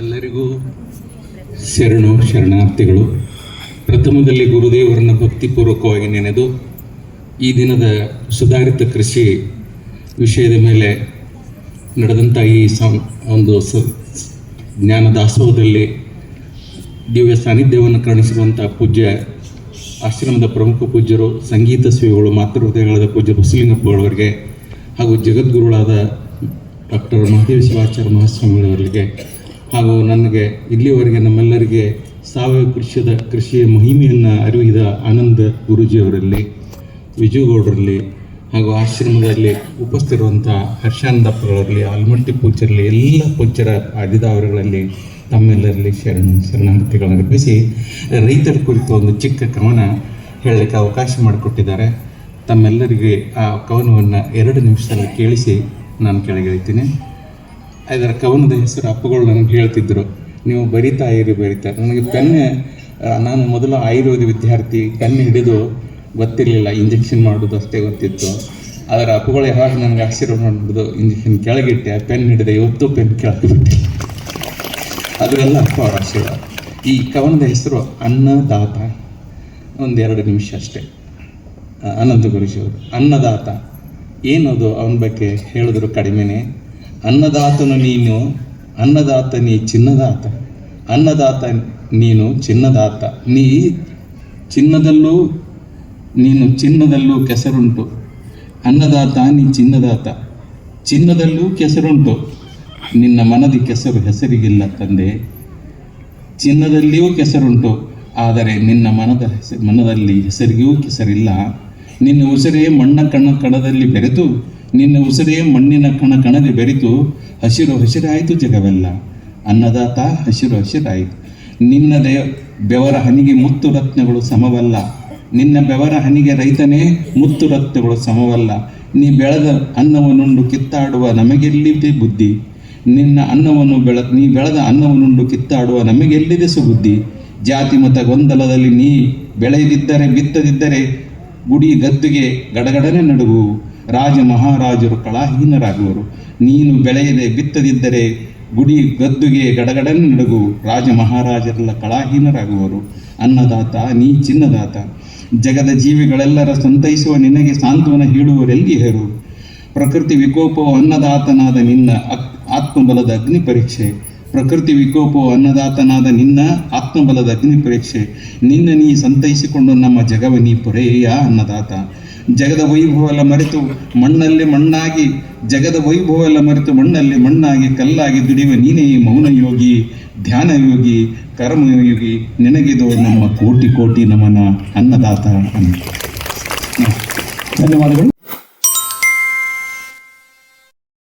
ಎಲ್ಲರಿಗೂ ಶರಣು, ಶರಣಾರ್ಥಿಗಳು. ಪ್ರಥಮದಲ್ಲಿ ಗುರುದೇವರನ್ನ ಭಕ್ತಿಪೂರ್ವಕವಾಗಿ ನೆನೆದು, ಈ ದಿನದ ಸುಧಾರಿತ ಕೃಷಿ ವಿಷಯದ ಮೇಲೆ ನಡೆದಂಥ ಈ ಸಂ, ಒಂದು ಸ, ಜ್ಞಾನ ದಾಸೋಹದಲ್ಲಿ ದಿವ್ಯ ಸಾನ್ನಿಧ್ಯವನ್ನು ಕಾಣಿಸಿರುವಂಥ ಪೂಜ್ಯ ಆಶ್ರಮದ ಪ್ರಮುಖ ಪೂಜ್ಯರು, ಸಂಗೀತ ಸೇವೆಗಳು, ಮಾತೃಹೃದಯಗಳಾದ ಪೂಜ್ಯ ಬಸಲಿಂಗಪ್ಪಗಳವರಿಗೆ ಹಾಗೂ ಜಗದ್ಗುರುಗಳಾದ ಡಾಕ್ಟರ್ ಮಹಾದೇವ ಶಿವಾಚಾರ್ಯ ಮಹಾಸ್ವಾಮಿಗಳವರಿಗೆ ಹಾಗೂ ನನಗೆ ಇಲ್ಲಿಯವರೆಗೆ ನಮ್ಮೆಲ್ಲರಿಗೆ ಸಾವಯವ ಕೃಷಿಯದ ಕೃಷಿಯ ಮಹಿಮೆಯನ್ನು ಅರಿವಿದ ಆನಂದ ಗುರೂಜಿಯವರಲ್ಲಿ, ವಿಜಯಗೌಡರಲ್ಲಿ ಹಾಗೂ ಆಶ್ರಮದಲ್ಲಿ ಉಪಸ್ಥಿರುವಂಥ ಹರ್ಷಾನಂದಪ್ಪಗಳಲ್ಲಿ ಆಲ್ಮಟ್ಟಿ ಪೂಜರಲ್ಲಿ ಎಲ್ಲ ಪೂಜ್ಯರ ಆದಿದಾವರುಗಳಲ್ಲಿ ತಮ್ಮೆಲ್ಲರಲ್ಲಿ ಶರಣ ಶರಣಾರ್ಥಿಗಳನ್ನು ಅರ್ಪಿಸಿ ರೈತರ ಕುರಿತು ಒಂದು ಚಿಕ್ಕ ಕವನ ಹೇಳಲಿಕ್ಕೆ ಅವಕಾಶ ಮಾಡಿಕೊಟ್ಟಿದ್ದಾರೆ. ತಮ್ಮೆಲ್ಲರಿಗೆ ಆ ಕವನವನ್ನು ಎರಡು ನಿಮಿಷದಲ್ಲಿ ಕೇಳಿಸಿ ನಾನು ಕೆಳಗಿಳಿತೀನಿ ಅದರ ಕವನದ ಹೆಸರು ಅಪ್ಪಗಳು ನನಗೆ ಹೇಳ್ತಿದ್ರು. ನೀವು ಬರಿತಾ ಇರಿ ಬರಿತಾ. ನನಗೆ ಪೆನ್ ನಾನು ಮೊದಲು ಆಯುರ್ವೇದ ವಿದ್ಯಾರ್ಥಿ ಪೆನ್ ಹಿಡಿದು ಗೊತ್ತಿರಲಿಲ್ಲ, ಇಂಜೆಕ್ಷನ್ ಮಾಡೋದು ಅಷ್ಟೇ ಗೊತ್ತಿತ್ತು. ಅದರ ಅಪ್ಪಗಳು ಯಾವಾಗ ನನಗೆ ಆಶೀರ್ವಾದ ಮಾಡಿಬಿಡ್ದು ಇಂಜೆಕ್ಷನ್ ಕೆಳಗಿಟ್ಟೆ ಪೆನ್ ಹಿಡಿದೆ, ಇವತ್ತು ಪೆನ್ ಕೆಳಗಿಬಿಟ್ಟೆ. ಅದರೆಲ್ಲ ಅಪ್ಪ ಅವರ ಆಶೀರ್ವಾದ. ಈ ಕವನದ ಹೆಸರು ಅನ್ನದಾತ. ಒಂದೆರಡು ನಿಮಿಷ ಅಷ್ಟೇ. ಅನಂತ ಗುರುಜಿ ಅವರು, ಅನ್ನದಾತ. ಏನದು ಅವನ ಬಗ್ಗೆ ಹೇಳಿದ್ರು ಕಡಿಮೆನೆ? ಅನ್ನದಾತನು ನೀನು, ಅನ್ನದಾತ ನೀ ಚಿನ್ನದಾತ. ಅನ್ನದಾತ ನೀನು ಚಿನ್ನದಾತ. ನೀ ಚಿನ್ನದಲ್ಲೂ, ನೀನು ಚಿನ್ನದಲ್ಲೂ ಕೆಸರುಂಟು. ಅನ್ನದಾತ ನೀ ಚಿನ್ನದಾತ. ಚಿನ್ನದಲ್ಲೂ ಕೆಸರುಂಟು. ನಿನ್ನ ಮನದಿ ಕೆಸರು ಹೆಸರಿಗಿಲ್ಲ ತಂದೆ. ಚಿನ್ನದಲ್ಲಿಯೂ ಕೆಸರುಂಟು. ಆದರೆ ನಿನ್ನ ಮನದ ಹೆಸರು, ಮನದಲ್ಲಿ ಹೆಸರಿಗೂ ಕೆಸರಿಲ್ಲ. ನಿನ್ನ ಉಸಿರೇ ಮಣ್ಣ ಕಣ್ಣ ಕಣದಲ್ಲಿ ಬೆರೆತು ನಿನ್ನ ಉಸಿರೇ ಮಣ್ಣಿನ ಕಣ ಕಣದೆ ಬೆರೆತು ಹಸಿರು ಹಸಿರಾಯಿತು ಜಗವೆಲ್ಲ. ಅನ್ನದಾತ ಹಸಿರು ಹಸಿರಾಯಿತು. ನಿನ್ನ ದೇ ಬೆವರ ಹನಿಗೆ ಮುತ್ತು ರತ್ನಗಳು ಸಮವಲ್ಲ. ನಿನ್ನ ಬೆವರ ಹನಿಗೆ ರೈತನೇ ಮುತ್ತು ರತ್ನಗಳು ಸಮವಲ್ಲ. ನೀ ಬೆಳೆದ ಅನ್ನವನ್ನುಂಡು ಕಿತ್ತಾಡುವ ನಮಗೆಲ್ಲಿದೆ ಬುದ್ಧಿ? ನಿನ್ನ ಅನ್ನವನ್ನು ಬೆಳ, ನೀ ಬೆಳೆದ ಅನ್ನವನ್ನುಂಡು ಕಿತ್ತಾಡುವ ನಮಗೆಲ್ಲಿದೆ ಸುಬುದ್ಧಿ? ಜಾತಿ ಮತ ಗೊಂದಲದಲ್ಲಿ ನೀ ಬೆಳೆಯದಿದ್ದರೆ ಬಿತ್ತದಿದ್ದರೆ ಗುಡಿ ಗದ್ದುಗೆ ಗಡಗಡನೆ ನಡುವು ರಾಜ ಮಹಾರಾಜರು ಕಳಾಹೀನರಾಗುವರು. ನೀನು ಬೆಳೆಯದೆ ಬಿತ್ತದಿದ್ದರೆ ಗುಡಿ ಗದ್ದುಗೆ ಗಡಗಡನೆ ನಡುಗು ರಾಜ ಮಹಾರಾಜರೆಲ್ಲ ಕಳಾಹೀನರಾಗುವರು. ಅನ್ನದಾತ, ನೀ ಚಿನ್ನದಾತ, ಜಗದ ಜೀವಿಗಳೆಲ್ಲರ ಸಂತೈಸುವ ನಿನಗೆ ಸಾಂತ್ವನ ಹೇಳುವರೆಲ್ಲಿಯರು ಪ್ರಕೃತಿ ವಿಕೋಪವು ಅನ್ನದಾತನಾದ ನಿನ್ನ ಅಕ್- ಆತ್ಮಬಲದ ಅಗ್ನಿ ಪರೀಕ್ಷೆ. ಪ್ರಕೃತಿ ವಿಕೋಪವು ಅನ್ನದಾತನಾದ ನಿನ್ನ ಆತ್ಮಬಲದ ಅಗ್ನಿ ಪರೀಕ್ಷೆ. ನಿನ್ನ ನೀ ಸಂತೈಸಿಕೊಂಡು ನಮ್ಮ ಜಗವ ನೀ ಪೊರೆಯ ಅನ್ನದಾತ. ಜಗದ ವೈಭವ ಎಲ್ಲ ಮರೆತು ಮಣ್ಣಲ್ಲಿ ಮಣ್ಣಾಗಿ, ಜಗದ ವೈಭವ ಎಲ್ಲ ಮರೆತು ಮಣ್ಣಲ್ಲಿ ಮಣ್ಣಾಗಿ ಕಲ್ಲಾಗಿ ದುಡಿಯುವ ನೀನೇ ಮೌನ ಯೋಗಿ, ಧ್ಯಾನ ಯೋಗಿ ಕರ್ಮಯೋಗಿ ನಿನಗಿದು ನಮ್ಮ ಕೋಟಿ ಕೋಟಿ ನಮನ ಅನ್ನದಾತ ಅಂತ. ಧನ್ಯವಾದಗಳು.